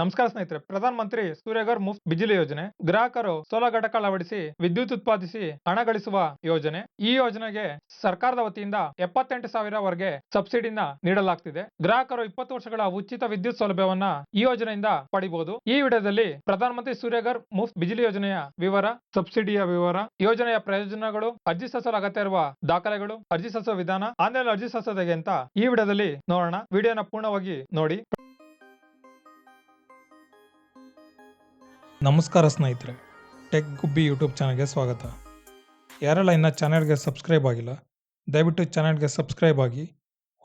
ನಮಸ್ಕಾರ ಸ್ನೇಹಿತರೆ. ಪ್ರಧಾನ ಮಂತ್ರಿ ಸೂರ್ಯಗರ್ ಮುಫ್ತ್ ಬಿಜಿಲಿ ಯೋಜನೆ, ಗ್ರಾಹಕರು ಸೋಲ ಘಟಕ ಅಳವಡಿಸಿ ವಿದ್ಯುತ್ ಉತ್ಪಾದಿಸಿ ಹಣ ಗಳಿಸುವ ಯೋಜನೆ. ಈ ಯೋಜನೆಗೆ ಸರ್ಕಾರದ ವತಿಯಿಂದ ಎಪ್ಪತ್ತೆಂಟು ಸಾವಿರವರೆಗೆ ಸಬ್ಸಿಡಿನ ನೀಡಲಾಗ್ತಿದೆ. ಗ್ರಾಹಕರು ಇಪ್ಪತ್ತು ವರ್ಷಗಳ ಉಚಿತ ವಿದ್ಯುತ್ ಸೌಲಭ್ಯವನ್ನ ಈ ಯೋಜನೆಯಿಂದ ಪಡಿಬಹುದು ಈ ವಿಡಿಯೋದಲ್ಲಿ ಪ್ರಧಾನ ಮಂತ್ರಿ ಸೂರ್ಯಗರ್ ಮುಫ್ತ್ ಬಿಜಿಲಿ ಯೋಜನೆಯ ವಿವರ, ಸಬ್ಸಿಡಿಯ ವಿವರ, ಯೋಜನೆಯ ಪ್ರಯೋಜನಗಳು, ಅರ್ಜಿ ಸಲ್ಲಿಸಲು ಅಗತ್ಯ ಇರುವ ದಾಖಲೆಗಳು, ಅರ್ಜಿ ಸಲ್ಲಿಸುವ ವಿಧಾನ ಆನ್ಲೈನ್ ಅರ್ಜಿ ಸಲ್ಲಿಸೋದು ಹೇಗೆ ಅಂತ ಈ ವಿಡಿಯೋದಲ್ಲಿ ನೋಡೋಣ. ವಿಡಿಯೋನ ಪೂರ್ಣವಾಗಿ ನೋಡಿ. ನಮಸ್ಕಾರ ಸ್ನೇಹಿತರೆ ಟೆಕ್ ಗುಬ್ಬಿ ಯೂಟ್ಯೂಬ್ ಚಾನಲ್ಗೆ ಸ್ವಾಗತ. ಯಾರೆಲ್ಲ ಇನ್ನು ಚಾನಲ್ಗೆ ಸಬ್ಸ್ಕ್ರೈಬ್ ಆಗಿಲ್ಲ, ದಯವಿಟ್ಟು ಚಾನಲ್ಗೆ ಸಬ್ಸ್ಕ್ರೈಬ್ ಆಗಿ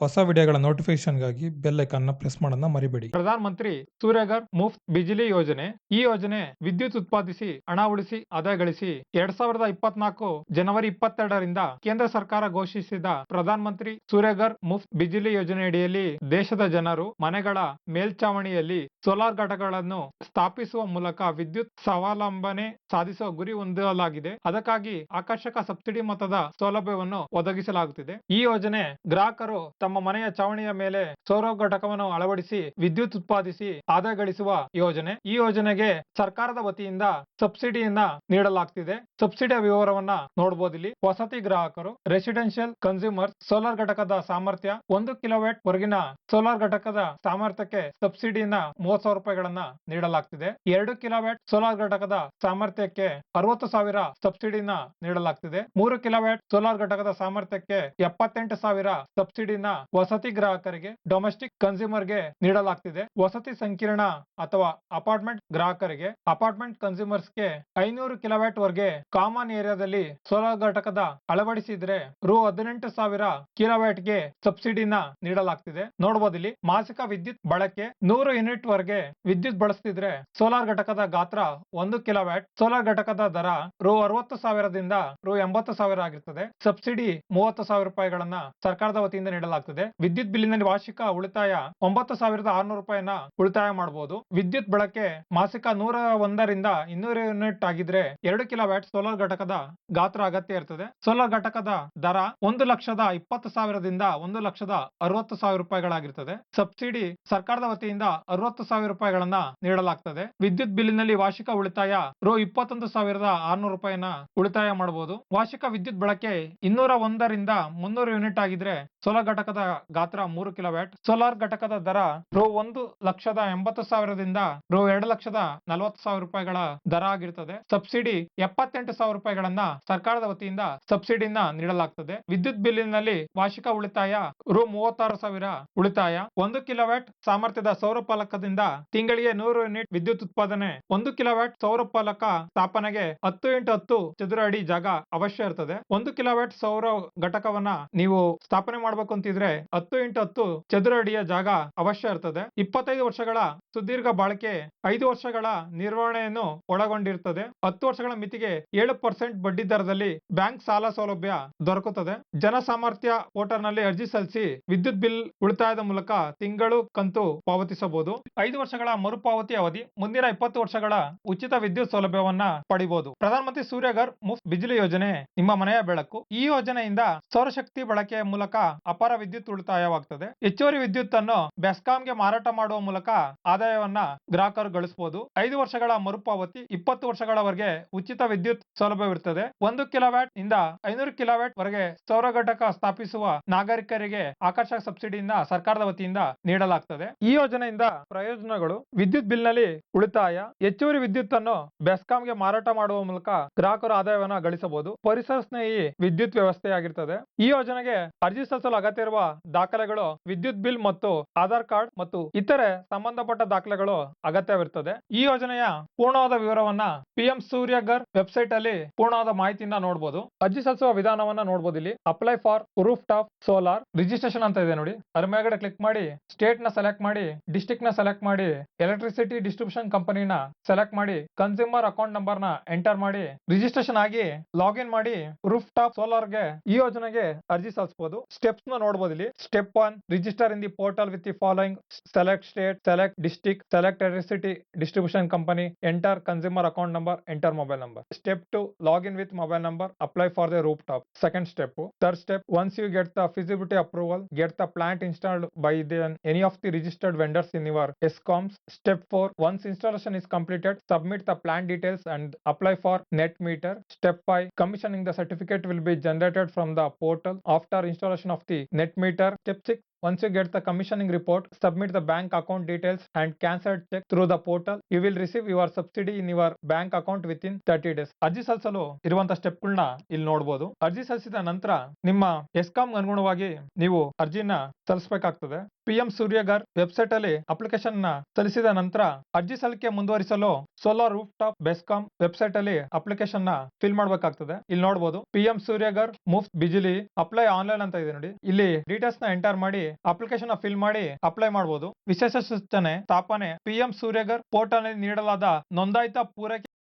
ಹೊಸ ವಿಡಿಯೋಗಳ ನೋಟಿಫಿಕೇಶನ್ಗಾಗಿ ಬೆಲ್ ಐಕಾನ್ನ ಪ್ರೆಸ್ ಮಾಡೋದನ್ನ ಮರಿಬೇಡಿ. ಪ್ರಧಾನ ಮಂತ್ರಿ ಸೂರ್ಯಗರ್ ಮುಫ್ತ್ ಬಿಜಿಲಿ ಯೋಜನೆ. ಈ ಯೋಜನೆ ವಿದ್ಯುತ್ ಉತ್ಪಾದಿಸಿ, ಹಣ ಉಳಿಸಿ, ಆದಾಯ ಗಳಿಸಿ ಎರಡ್ ಸಾವಿರದ ಇಪ್ಪತ್ನಾಲ್ಕು ಜನವರಿ ಇಪ್ಪತ್ತೆರಡರಿಂದ ಕೇಂದ್ರ ಸರ್ಕಾರ ಘೋಷಿಸಿದ ಪ್ರಧಾನ ಮಂತ್ರಿ ಸೂರ್ಯಗರ್ ಮುಫ್ತ್ ಬಿಜಿಲಿ ಯೋಜನೆಯಡಿಯಲ್ಲಿ ದೇಶದ ಜನರು, ಮನೆಗಳ ಮೇಲ್ಚಾವಣಿಯಲ್ಲಿ ಸೋಲಾರ್ ಘಟಕಗಳನ್ನು ಸ್ಥಾಪಿಸುವ ಮೂಲಕ ವಿದ್ಯುತ್ ಸ್ವಾವಲಂಬನೆ ಸಾಧಿಸುವ ಗುರಿ ಹೊಂದಲಾಗಿದೆ. ಅದಕ್ಕಾಗಿ ಆಕರ್ಷಕ ಸಬ್ಸಿಡಿ ಮೊತ್ತದ ಸೌಲಭ್ಯವನ್ನು ಒದಗಿಸಲಾಗುತ್ತಿದೆ. ಈ ಯೋಜನೆ ಗ್ರಾಹಕರು ತಮ್ಮ ಮನೆಯ ಚಾವಣಿಯ ಮೇಲೆ ಸೌರ ಘಟಕವನ್ನು ಅಳವಡಿಸಿ ವಿದ್ಯುತ್ ಉತ್ಪಾದಿಸಿ ಆದಾಯ ಗಳಿಸುವ ಯೋಜನೆ. ಈ ಯೋಜನೆಗೆ ಸರ್ಕಾರದ ವತಿಯಿಂದ ಸಬ್ಸಿಡಿಯನ್ನ ನೀಡಲಾಗ್ತಿದೆ. ಸಬ್ಸಿಡಿಯ ವಿವರವನ್ನ ನೋಡಬಹುದು ಇಲ್ಲಿ. ವಸತಿ ಗ್ರಾಹಕರು ರೆಸಿಡೆನ್ಷಿಯಲ್ ಕನ್ಸ್ಯೂಮರ್ ಸೋಲಾರ್ ಘಟಕದ ಸಾಮರ್ಥ್ಯ ಒಂದು ಕಿಲೋವ್ಯಾಟ್ ವರೆಗಿನ ಸೋಲಾರ್ ಘಟಕದ ಸಾಮರ್ಥ್ಯಕ್ಕೆ ಸಬ್ಸಿಡಿಯನ್ನ ಮೂವತ್ ಸಾವಿರ ರೂಪಾಯಿಗಳನ್ನ ನೀಡಲಾಗ್ತಿದೆ. ಎರಡು ಕಿಲೋವ್ಯಾಟ್ ಸೋಲಾರ್ ಘಟಕದ ಸಾಮರ್ಥ್ಯಕ್ಕೆ ಅರವತ್ತು ಸಾವಿರ ಸಬ್ಸಿಡಿನ ನೀಡಲಾಗ್ತಿದೆ. ಮೂರು ಕಿಲೋವ್ಯಾಟ್ ಸೋಲಾರ್ ಘಟಕದ ಸಾಮರ್ಥ್ಯಕ್ಕೆ ಎಪ್ಪತ್ತೆಂಟು ಸಾವಿರ ಸಬ್ಸಿಡಿನ ವಸತಿ ಗ್ರಾಹಕರಿಗೆ ಡೊಮೆಸ್ಟಿಕ್ ಕನ್ಸ್ಯೂಮರ್ಗೆ ನೀಡಲಾಗ್ತಿದೆ. ವಸತಿ ಸಂಕೀರ್ಣ ಅಥವಾ ಅಪಾರ್ಟ್ಮೆಂಟ್ ಗ್ರಾಹಕರಿಗೆ ಅಪಾರ್ಟ್ಮೆಂಟ್ ಕನ್ಸ್ಯೂಮರ್ಸ್ಗೆ ಐನೂರು ಕಿಲೋವ್ಯಾಟ್ ವರೆಗೆ ಕಾಮನ್ ಏರಿಯಾದಲ್ಲಿ ಸೋಲಾರ್ ಘಟಕದ ಅಳವಡಿಸಿದ್ರೆ ರು ಹದಿನೆಂಟು ಸಾವಿರ ಕಿಲೋವ್ಯಾಟ್ಗೆ ಸಬ್ಸಿಡಿನ ನೀಡಲಾಗ್ತಿದೆ. ನೋಡಬಹುದು ಇಲ್ಲಿ ಮಾಸಿಕ ವಿದ್ಯುತ್ ಬಳಕೆ ನೂರು ಯೂನಿಟ್ ವರೆಗೆ ವಿದ್ಯುತ್ ಬಳಸ್ತಿದ್ರೆ ಸೋಲಾರ್ ಘಟಕದ ಗಾತ್ರ ಒಂದು ಕಿಲೋವ್ಯಾಟ್ ಸೋಲಾರ್ ಘಟಕದ ದರ ರು ಅರವತ್ತು ಸಾವಿರದಿಂದ ರು ಎಂಬತ್ತು ಸಾವಿರ ಆಗಿರ್ತದೆ. ಸಬ್ಸಿಡಿ ಮೂವತ್ತು ಸಾವಿರ ರೂಪಾಯಿಗಳನ್ನ ಸರ್ಕಾರದ ವತಿಯಿಂದ ನೀಡಲಾಗ್ತದೆ. ವಿದ್ಯುತ್ ಬಿಲ್ಲಿನಲ್ಲಿ ವಾರ್ಷಿಕ ಉಳಿತಾಯ ಒಂಬತ್ತು ಸಾವಿರದ ಆರ್ನೂರು ರೂಪಾಯಿನ ಉಳಿತಾಯ ಮಾಡಬಹುದು ವಿದ್ಯುತ್ ಬಳಕೆ ಮಾಸಿಕ ನೂರ ಒಂದರಿಂದ ಇನ್ನೂರು ಯೂನಿಟ್ ಆಗಿದ್ರೆ ಎರಡು ಕಿಲೋವ್ಯಾಟ್ ಸೋಲಾರ್ ಘಟಕದ ಗಾತ್ರ ಅಗತ್ಯ ಇರ್ತದೆ. ಸೋಲಾರ್ ಘಟಕದ ದರ ಒಂದು ಲಕ್ಷದ ಇಪ್ಪತ್ತು ಸಾವಿರದಿಂದ ಒಂದು ಲಕ್ಷದ ಅರವತ್ತು ಸಾವಿರ ರೂಪಾಯಿಗಳಾಗಿರ್ತದೆ. ಸಬ್ಸಿಡಿ ಸರ್ಕಾರದ ವತಿಯಿಂದ ಅರವತ್ತು ಸಾವಿರ ರೂಪಾಯಿಗಳನ್ನ ನೀಡಲಾಗ್ತದೆ. ವಿದ್ಯುತ್ ಬಿಲ್ಲಿನಲ್ಲಿ ವಾರ್ಷಿಕ ಉಳಿತಾಯ ರು ಇಪ್ಪತ್ತೊಂದು ಸಾವಿರದ ಆರ್ನೂರು ರೂಪಾಯಿನ ಉಳಿತಾಯ ಮಾಡಬಹುದು ವಾರ್ಷಿಕ ವಿದ್ಯುತ್ ಬಳಕೆ ಇನ್ನೂರ ಒಂದರಿಂದ ಮುನ್ನೂರು ಯೂನಿಟ್ ಆಗಿದ್ರೆ ಸೋಲಾರ್ ಘಟಕದ ಗಾತ್ರ ಮೂರು ಕಿಲೋವ್ಯಾಟ್. ಸೋಲಾರ್ ಘಟಕದ ದರ ರು ಒಂದು ಲಕ್ಷದ ಎಂಬತ್ತು ಸಾವಿರದಿಂದ ರು ಎರಡು ಲಕ್ಷದ ನಲವತ್ತು ಸಾವಿರ ರೂಪಾಯಿಗಳ ದರ ಆಗಿರುತ್ತದೆ ಸಬ್ಸಿಡಿ ಎಪ್ಪತ್ತೆಂಟು ಸಾವಿರ ರೂಪಾಯಿಗಳನ್ನ ಸರ್ಕಾರದ ವತಿಯಿಂದ ಸಬ್ಸಿಡಿನ ನೀಡಲಾಗ್ತದೆ. ವಿದ್ಯುತ್ ಬಿಲ್ಲಿನಲ್ಲಿ ವಾರ್ಷಿಕ ಉಳಿತಾಯ ರು ಮೂವತ್ತಾರು ಸಾವಿರ ಉಳಿತಾಯ. ಒಂದು ಕಿಲೋವ್ಯಾಟ್ ಸಾಮರ್ಥ್ಯದ ಸೌರ ಫಲಕದಿಂದ ತಿಂಗಳಿಗೆ ನೂರು ಯೂನಿಟ್ ವಿದ್ಯುತ್ ಉತ್ಪಾದನೆ. ಒಂದು ಕಿಲೋವ್ಯಾಟ್ ಸೌರ ಫಲಕ ಸ್ಥಾಪನೆಗೆ ಹತ್ತು ಇಂಟು ಹತ್ತು ಚದುರ ಅಡಿ ಜಾಗ ಅವಶ್ಯ ಇರ್ತದೆ. ಒಂದು ಕಿಲೋವ್ಯಾಟ್ ಸೌರ ಘಟಕವನ್ನ ನೀವು ಸ್ಥಾಪನೆ ಮಾಡಬೇಕು ಅಂತಿದ್ರೆ ಹತ್ತು ಇಂಟು ಹತ್ತು ಚದುರ ಅಡಿಯ ಜಾಗ ಅವಶ್ಯ ಇರ್ತದೆ. ಇಪ್ಪತ್ತೈದು ವರ್ಷಗಳ ಸುದೀರ್ಘ ಬಾಳಿಕೆ ಐದು ವರ್ಷಗಳ ನಿರ್ವಹಣೆಯನ್ನು ಒಳಗೊಂಡಿರುತ್ತದೆ ಹತ್ತು ವರ್ಷಗಳ ಮಿತಿಗೆ ಏಳು ಪರ್ಸೆಂಟ್ ಬಡ್ಡಿ ದರದಲ್ಲಿ ಬ್ಯಾಂಕ್ ಸಾಲ ಸೌಲಭ್ಯ ದೊರಕುತ್ತದೆ. ಜನಸಾಮರ್ಥ್ಯ ಸಾಮರ್ಥ್ಯ ನಲ್ಲಿ ಅರ್ಜಿ ಸಲ್ಲಿಸಿ ವಿದ್ಯುತ್ ಬಿಲ್ ಉಳಿತಾಯದ ಮೂಲಕ ತಿಂಗಳು ಕಂತು ಪಾವತಿಸಬಹುದು. ಐದು ವರ್ಷಗಳ ಮರುಪಾವತಿ ಅವಧಿ, ಮುಂದಿನ ಇಪ್ಪತ್ತು ವರ್ಷಗಳ ಉಚಿತ ವಿದ್ಯುತ್ ಸೌಲಭ್ಯವನ್ನ ಪಡಿಬಹುದು. ಪ್ರಧಾನಮಂತ್ರಿ ಸೂರ್ಯಗರ್ ಮುಫ್ ಬಿಜಲಿ ಯೋಜನೆ ನಿಮ್ಮ ಮನೆಯ ಬೆಳಕು. ಈ ಯೋಜನೆಯಿಂದ ಸೌರಶಕ್ತಿ ಬಳಕೆಯ ಮೂಲಕ ಅಪಾರ ವಿದ್ಯುತ್ ಉಳಿತಾಯವಾಗ್ತದೆ. ಹೆಚ್ಚುವರಿ ವಿದ್ಯುತ್ ಅನ್ನು ಬೆಸ್ಕಾಂಗೆ ಮಾರಾಟ ಮಾಡುವ ಮೂಲಕ ಆದಾಯವನ್ನ ಗ್ರಾಹಕರು ಗಳಿಸಬಹುದು ಐದು ವರ್ಷಗಳ ಮರುಪಾವತಿ, ಇಪ್ಪತ್ತು ವರ್ಷಗಳವರೆಗೆ ಉಚಿತ ವಿದ್ಯುತ್ ಸೌಲಭ್ಯವಿರುತ್ತದೆ ಒಂದು ಕಿಲೋವ್ಯಾಟ್ ಇಂದ ಐನೂರು ಕಿಲೋವ್ಯಾಟ್ ವರೆಗೆ ಸೌರ ಘಟಕ ಸ್ಥಾಪಿಸುವ ನಾಗರಿಕರಿಗೆ ಆಕರ್ಷಕ ಸಬ್ಸಿಡಿಯಿಂದ ಸರ್ಕಾರದ ವತಿಯಿಂದ ನೀಡಲಾಗ್ತದೆ. ಈ ಯೋಜನೆಯಿಂದ ಪ್ರಯೋಜನಗಳು, ವಿದ್ಯುತ್ ಬಿಲ್ನಲ್ಲಿ ಉಳಿತಾಯ, ಹೆಚ್ಚುವರಿ ವಿದ್ಯುತ್ ಅನ್ನು ಬೆಸ್ಕಾಂಗೆ ಮಾರಾಟ ಮಾಡುವ ಮೂಲಕ ಗ್ರಾಹಕರು ಆದಾಯವನ್ನು ಗಳಿಸಬಹುದು. ಪರಿಸರ ಸ್ನೇಹಿ ವಿದ್ಯುತ್ ವ್ಯವಸ್ಥೆಯಾಗಿರ್ತದೆ. ಈ ಯೋಜನೆಗೆ ಅರ್ಜಿ ಸಲ್ಲಿಸಲು ಅಗತ್ಯ ಇರುವ ದಾಖಲೆಗಳು, ವಿದ್ಯುತ್ ಬಿಲ್ ಮತ್ತು ಆಧಾರ್ ಕಾರ್ಡ್ ಮತ್ತು ಇತರೆ ಸಂಬಂಧಪಟ್ಟ ದಾಖಲೆಗಳು ಅಗತ್ಯವಿರುತ್ತದೆ ಈ ಯೋಜನೆಯ ಪೂರ್ಣವಾದ ವಿವರವನ್ನ ಪಿಎಂ ಸೂರ್ಯಗರ್ ವೆಬ್ಸೈಟ್ ಅಲ್ಲಿ ಪೂರ್ಣವಾದ ಮಾಹಿತಿಯನ್ನ ನೋಡಬಹುದು ಅರ್ಜಿ ಸಲ್ಲಿಸುವ ವಿಧಾನವನ್ನ ನೋಡಬಹುದು ಇಲ್ಲಿ. Apply for roof top solar registration ಅಂತ ಇದೆ ನೋಡಿ. ಅದ್ರ ಮೇಲ್ಗಡೆ ಕ್ಲಿಕ್ ಮಾಡಿ ಸ್ಟೇಟ್ನ ಸೆಲೆಕ್ಟ್ ಮಾಡಿ ಡಿಸ್ಟಿಕ್ನ ಸೆಲೆಕ್ಟ್ ಮಾಡಿ ಎಲೆಕ್ಟ್ರಿಸಿಟಿ ಡಿಸ್ಟ್ರಿಬ್ಯೂಷನ್ ಕಂಪನಿನ ಸೆಲೆಕ್ಟ್ ಮಾಡಿ ಕನ್ಸ್ಯೂಮರ್ ಅಕೌಂಟ್ ನಂಬರ್ನ ಎಂಟರ್ ಮಾಡಿ ರಿಜಿಸ್ಟ್ರೇಷನ್ ಆಗಿ ಲಾಗಿನ್ ಮಾಡಿ ರೂಫ್ ಟಾಪ್ ಸೋಲಾರ್ಗೆ ಈ ಯೋಜನೆಗೆ ಅರ್ಜಿ ಸಲ್ಲಿಸಬಹುದು ಸ್ಟೆಪ್ಸ್ನ ನೋಡಬಹುದು ഇതിൽ step one register in the portal with the following select state select district select electricity distribution company enter consumer account number enter mobile number step two login with mobile number apply for the roof top second step third step once you get the feasibility approval get the plant installed by the any of the registered vendors in your ESCOMs step four once installation is completed, submit the plan details and apply for net meter. Step by commissioning the certificate will be generated from the portal after installation of the net meter. Step 6. Once you get the commissioning report, submit the bank account details and cancelled check through the portal. You will receive your subsidy in your bank account within 30 days. ಅರ್ಜಿ ಸಲ್ಲಿಸಲು ಇರುವಂತ ಸ್ಟೆಪ್ಗಳನ್ನ ಇಲ್ಲಿ ನೋಡಬಹುದು ಅರ್ಜಿ ಸಲ್ಲಿಸಿದ ನಂತರ ನಿಮ್ಮ ESCOM ಅನುಗುಣವಾಗಿ ನೀವು ಅರ್ಜಿನ ಸಲ್ಲಿಸಬೇಕಾಗ್ತದೆ ಪಿಎಂ ಸೂರ್ಯಗರ್ ವೆಬ್ಸೈಟ್ ಅಲ್ಲಿ ಅಪ್ಲಿಕೇಶನ್ನ ಸಲ್ಲಿಸಿದ ನಂತರ ಅರ್ಜಿ ಸಲ್ಲಿಕೆ ಮುಂದುವರಿಸಲು solar roof top BESCOM website ಅಲ್ಲಿ ಅಪ್ಲಿಕೇಶನ್ನ ಫಿಲ್ ಮಾಡಬೇಕಾಗ್ತದೆ. ಇಲ್ಲಿ ನೋಡಬಹುದು PM Suryaghar Muft Bijli apply online ಅಂತ ಇದೆ ನೋಡಿ. ಇಲ್ಲಿ ಡೀಟೇಲ್ಸ್ನ ಎಂಟರ್ ಮಾಡಿ ಅಪ್ಲಿಕೇಶನ್ನ ಫಿಲ್ ಮಾಡಿ ಅಪ್ಲೈ ಮಾಡಬಹುದು ವಿಶೇಷ ಸೂಚನೆ ಸ್ಥಾಪನೆ ಪಿಎಂ ಸೂರ್ಯಗರ್ ಪೋರ್ಟಲ್ ನೀಡಲಾದ ನೋಂದಾಯಿತ ಪೂರೈಕೆ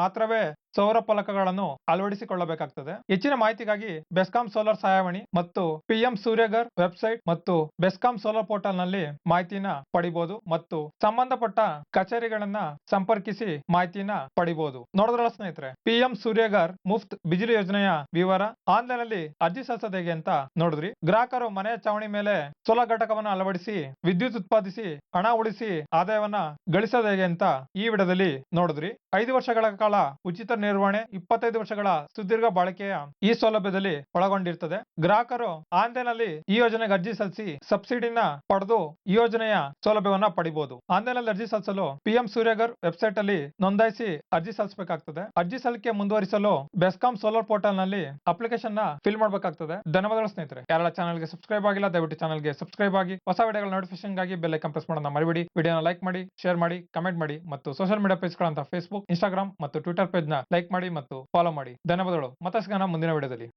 ಮಾತ್ರವೇ ಸೌರ ಫಲಕಗಳನ್ನು ಅಳವಡಿಸಿಕೊಳ್ಳಬೇಕಾಗ್ತದೆ. ಹೆಚ್ಚಿನ ಮಾಹಿತಿಗಾಗಿ ಬೆಸ್ಕಾಂ ಸೋಲಾರ್ ಸಹಾಯವಾಣಿ ಮತ್ತು ಪಿಎಂ ಸೂರ್ಯಗರ್ ವೆಬ್ಸೈಟ್ ಮತ್ತು ಬೆಸ್ಕಾಂ ಸೋಲಾರ್ ಪೋರ್ಟಲ್ನಲ್ಲಿ ಮಾಹಿತಿನ ಪಡಿಬಹುದು ಮತ್ತು ಸಂಬಂಧಪಟ್ಟ ಕಚೇರಿಗಳನ್ನ ಸಂಪರ್ಕಿಸಿ ಮಾಹಿತಿನ ಪಡಿಬಹುದು ನೋಡಿದ್ರಲ್ಲ ಸ್ನೇಹಿತರೆ, ಪಿಎಂ ಸೂರ್ಯಗರ್ ಮುಫ್ತ್ ಬಿಜಿಲಿ ಯೋಜನೆಯ ವಿವರ ಆನ್ಲೈನ್ ಅಲ್ಲಿ ಅರ್ಜಿ ಸಲ್ಲಿಸೋದು ಹೇಗೆ ಅಂತ ನೋಡಿದ್ರಿ. ಗ್ರಾಹಕರು ಮನೆಯ ಚಾವಣಿ ಮೇಲೆ ಸೋಲಾರ್ ಘಟಕವನ್ನು ಅಳವಡಿಸಿ, ವಿದ್ಯುತ್ ಉತ್ಪಾದಿಸಿ, ಹಣ ಉಳಿಸಿ ಆದಾಯವನ್ನ ಗಳಿಸೋದು ಹೇಗೆ ಅಂತ ಈ ವಿಡದಲ್ಲಿ ನೋಡಿದ್ರಿ. ಐದು ವರ್ಷಗಳ ಕಾಲ ಉಚಿತ ನಿರ್ವಹಣೆ ಇಪ್ಪತ್ತೈದು ವರ್ಷಗಳ ಸುದೀರ್ಘ ಬಾಳಿಕೆಯ ಈ ಸೌಲಭ್ಯದಲ್ಲಿ ಒಳಗೊಂಡಿರ್ತದೆ. ಗ್ರಾಹಕರು ಆನ್ಲೈನ್ ಅಲ್ಲಿ ಈ ಯೋಜನೆಗೆ ಅರ್ಜಿ ಸಲ್ಲಿಸಿ ಸಬ್ಸಿಡಿನ ಪಡೆದು ಈ ಯೋಜನೆಯ ಸೌಲಭ್ಯವನ್ನ ಪಡಿಬಹುದು ಆನ್ಲೈನ್ ಅಲ್ಲಿ ಅರ್ಜಿ ಸಲ್ಲಿಸಲು ಪಿಎಂ ಸೂರ್ಯಗರ್ ವೆಬ್ಸೈಟ್ ಅಲ್ಲಿ ನೋಂದಾಯಿಸಿ ಅರ್ಜಿ ಸಲ್ಲಿಸಬೇಕಾಗ್ತದೆ. ಅರ್ಜಿ ಸಲ್ಲಿಕೆ ಮುಂದುವರಿಸಲು ಬೆಸ್ಕಾಂ ಸೋಲಾರ್ ಪೋರ್ಟಲ್ನಲ್ಲಿ ಅಪ್ಲಿಕೇಶನ್ನ ಫಿಲ್ ಮಾಡಬೇಕಾಗ್ತದೆ. ಧನ್ಯವಾದಗಳು ಸ್ನೇಹಿತರೆ. ಚಾನೆಲ್ ಚಾನಲ್ಗೆ ಸಬ್ಸ್ಕ್ರೈಬ್ ಆಗಿಲ್ಲ, ದಯವಿಟ್ಟು ಚಾನಲ್ಗೆ ಸಬ್ಸ್ಕ್ರೈಬ್ ಆಗಿ. ಹೊಸ ವಿಡಿಯೋಗಳ ನೋಟಿಫಿಕೇಶನ್ಗಾಗಿ ಬೆಲ್ ಐಕನ್ ಪ್ರೆಸ್ ಮಾಡೋಣ ಮರಿಬೇಡಿ. ವಿಡಿಯೋನ ಲೈಕ್ ಮಾಡಿ, ಶೇರ್ ಮಾಡಿ, ಕಮೆಂಟ್ ಮಾಡಿ, ಮತ್ತು ಸೋಷಿಯಲ್ ಮೀಡಿಯಾ ಪೇಜ್ ಗಳಂತ ಫೇಸ್ಬುಕ್ ಇನ್ಸ್ಟಾಗ್ರಾಮ್ ಮತ್ತು ಟ್ವಿಟರ್ ಪೇಜ್ನ ಲೈಕ್ ಮಾಡಿ ಮತ್ತು ಫಾಲೋ ಮಾಡಿ. ಧನ್ಯವಾದಗಳು. ಮತ್ತೆ ಸಿಗೋಣ ಮುಂದಿನ ವಿಡಿಯೋದಲ್ಲಿ.